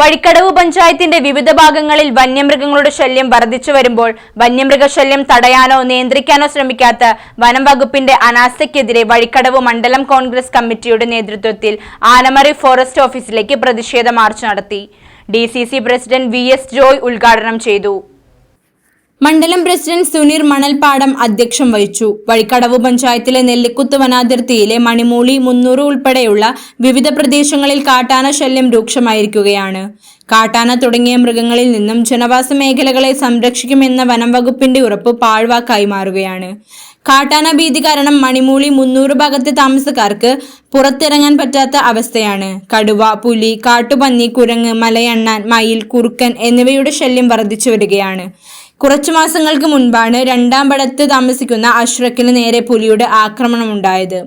Vazhikkadavu പഞ്ചായത്തിന്റെ വിവിധ ഭാഗങ്ങളിൽ വന്യമൃഗങ്ങളുടെ ശല്യം വർദ്ധിച്ചു വരുമ്പോൾ വന്യമൃഗശല്യം തടയാനോ നിയന്ത്രിക്കാനോ ശ്രമിക്കാത്ത വനം വകുപ്പിന്റെ അനാസ്ഥയ്ക്കെതിരെ വഴിക്കടവ് മണ്ഡലം കോൺഗ്രസ് കമ്മിറ്റിയുടെ നേതൃത്വത്തിൽ ആനമറി ഫോറസ്റ്റ് ഓഫീസിലേക്ക് പ്രതിഷേധ മാർച്ച് നടത്തി. D president V S Joy ഉദ്ഘാടനം ചെയ്തു. മണ്ഡലം പ്രസിഡന്റ് സുനീർ മണൽപ്പാടം അധ്യക്ഷം വഹിച്ചു. വഴിക്കടവ് പഞ്ചായത്തിലെ നെല്ലിക്കുത്ത് വനാതിർത്തിയിലെ മണിമൂളി മുന്നൂറ് ഉൾപ്പെടെയുള്ള വിവിധ പ്രദേശങ്ങളിൽ കാട്ടാന ശല്യം രൂക്ഷമായിരിക്കുകയാണ്. കാട്ടാന തുടങ്ങിയ മൃഗങ്ങളിൽ നിന്നും ജനവാസ മേഖലകളെ സംരക്ഷിക്കുമെന്ന വനം വകുപ്പിന്റെ ഉറപ്പ് പാഴ്വാക്കായി മാറുകയാണ്. കാട്ടാന ഭീതി കാരണം മണിമൂളി മുന്നൂറ് ഭാഗത്തെ താമസക്കാർക്ക് പുറത്തിറങ്ങാൻ പറ്റാത്ത അവസ്ഥയാണ്. കടുവ പുലി കാട്ടുപന്നി കുരങ്ങ് മലയണ്ണാൻ മയിൽ കുറുക്കൻ എന്നിവയുടെ ശല്യം വർദ്ധിച്ചു വരികയാണ്. കുറച്ചു മാസങ്ങൾക്ക് മുൻപാണ് രണ്ടാം പടത്ത് താമസിക്കുന്ന അഷ്റഖിന് നേരെ പുലിയുടെ ആക്രമണം ആക്രമണമുണ്ടായത്.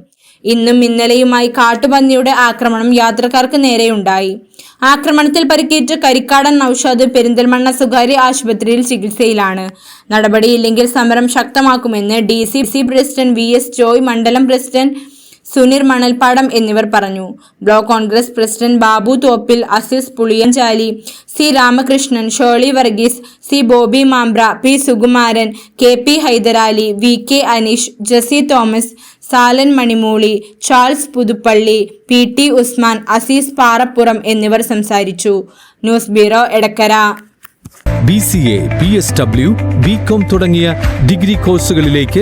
ഇന്നും ഇന്നലെയുമായി കാട്ടുപന്നിയുടെ ആക്രമണം യാത്രക്കാർക്ക് നേരെയുണ്ടായി. ആക്രമണത്തിൽ പരിക്കേറ്റ് കരിക്കാടൻ നൌഷാദ് പെരിന്തൽമണ്ണ സ്വകാര്യ ആശുപത്രിയിൽ ചികിത്സയിലാണ്. നടപടിയില്ലെങ്കിൽ സമരം ശക്തമാക്കുമെന്ന് D C C president V S Joy മണ്ഡലം പ്രസിഡന്റ് സുനിർ മണൽപ്പാടം എന്നിവർ പറഞ്ഞു. Block Congress president Babu Thoppil Asis Puliyanchali C Ramakrishnan Sholy Varghese C Bobby Mambra P Sukumaran K P Hydarali V K Aneesh Jessy Thomas Salan Manimooli Charles Puthuppally P T Usman Azeez Parappuram എന്നിവർ സംസാരിച്ചു. News bureau Edakkara. B C A P S W B Com തുടങ്ങിയ degree കോഴ്സുകളിലേക്ക്